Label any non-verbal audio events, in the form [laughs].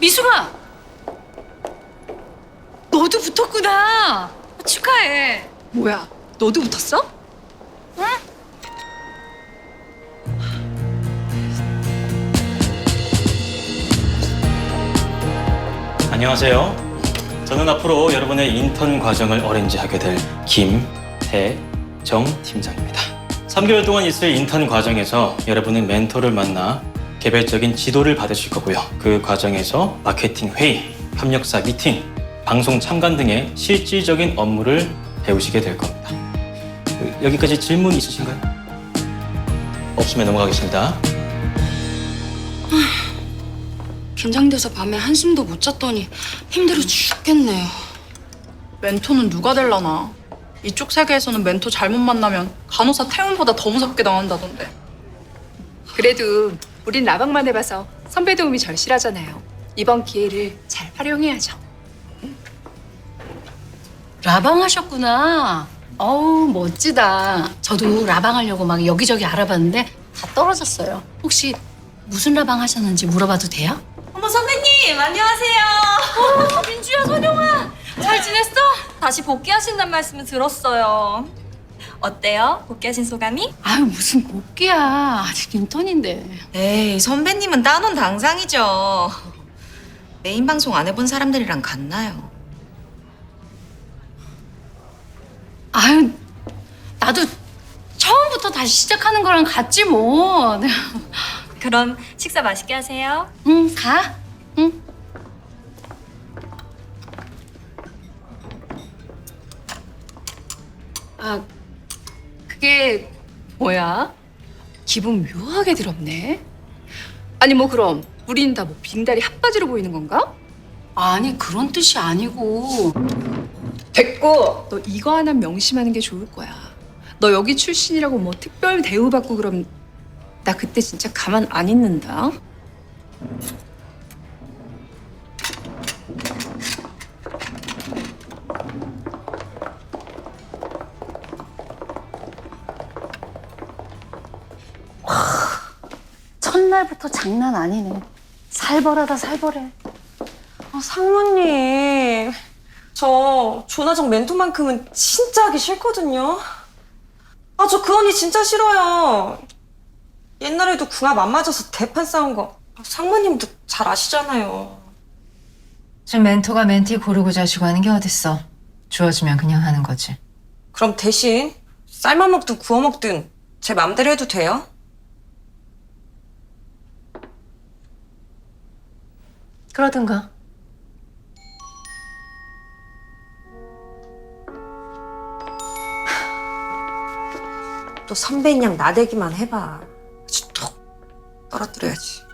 이수가 너도 붙었구나. 축하해. 뭐야? 너도 붙었어? 안녕하세요. 저는 앞으로 여러분의 인턴 과정을 어렌지하게 될 김혜정 팀장입니다. 3개월 동안 있을 인턴 과정에서 여러분은 멘토를 만나 개별적인 지도를 받으실 거고요. 그 과정에서 마케팅 회의, 협력사 미팅, 방송 참관 등의 실질적인 업무를 배우시게 될 겁니다. 그, 여기까지 질문 있으신가요? 없으면 넘어가겠습니다. 긴장돼서 밤에 한숨도 못 잤더니 힘들어 죽겠네요. 멘토는 누가 될라나? 이쪽 세계에서는 멘토 잘못 만나면 간호사 태움보다 더 무섭게 당한다던데. 그래도 우린 라방만 해봐서 선배 도움이 절실하잖아요. 이번 기회를 잘 활용해야죠. 라방 하셨구나. 어우 멋지다. 저도 라방 하려고 막 여기저기 알아봤는데 다 떨어졌어요. 혹시 무슨 라방 하셨는지 물어봐도 돼요? 어머 선배님 안녕하세요. 어, 민주야 선영아 잘 지냈어? 다시 복귀하신단 말씀을 들었어요. 어때요? 복귀하신 소감이? 아유 무슨 복귀야 아직 인턴인데. 에이, 선배님은 따놓은 당상이죠. 메인 방송 안 해본 사람들이랑 같나요? 아유 나도 처음부터 다시 시작하는 거랑 같지 뭐. [laughs] 그럼 식사 맛있게 하세요. 응 가. 그게 뭐야? 기분 묘하게 더럽네. 아니 뭐 그럼 우린 다 뭐 빙다리 핫바지로 보이는 건가? 아니 그런 뜻이 아니고. 됐고 너 이거 하나 명심하는 게 좋을 거야. 너 여기 출신이라고 뭐 특별 대우받고 그럼 나 그때 진짜 가만 안 있는다. 첫날부터 장난 아니네. 살벌하다 살벌해. 아, 상무님, 저 조나정 멘토만큼은 진짜 하기 싫거든요. 아, 저 그 언니 진짜 싫어요. 옛날에도 궁합 안 맞아서 대판 싸운 거 상무님도 잘 아시잖아요. 지금 멘토가 멘티 고르고 자시고 하는 게 어딨어. 주어지면 그냥 하는 거지. 그럼 대신 삶아 먹든 구워 먹든 제 맘대로 해도 돼요? 그러든가. 또 선배인 양 나대기만 해봐. 아주 톡 떨어뜨려야지.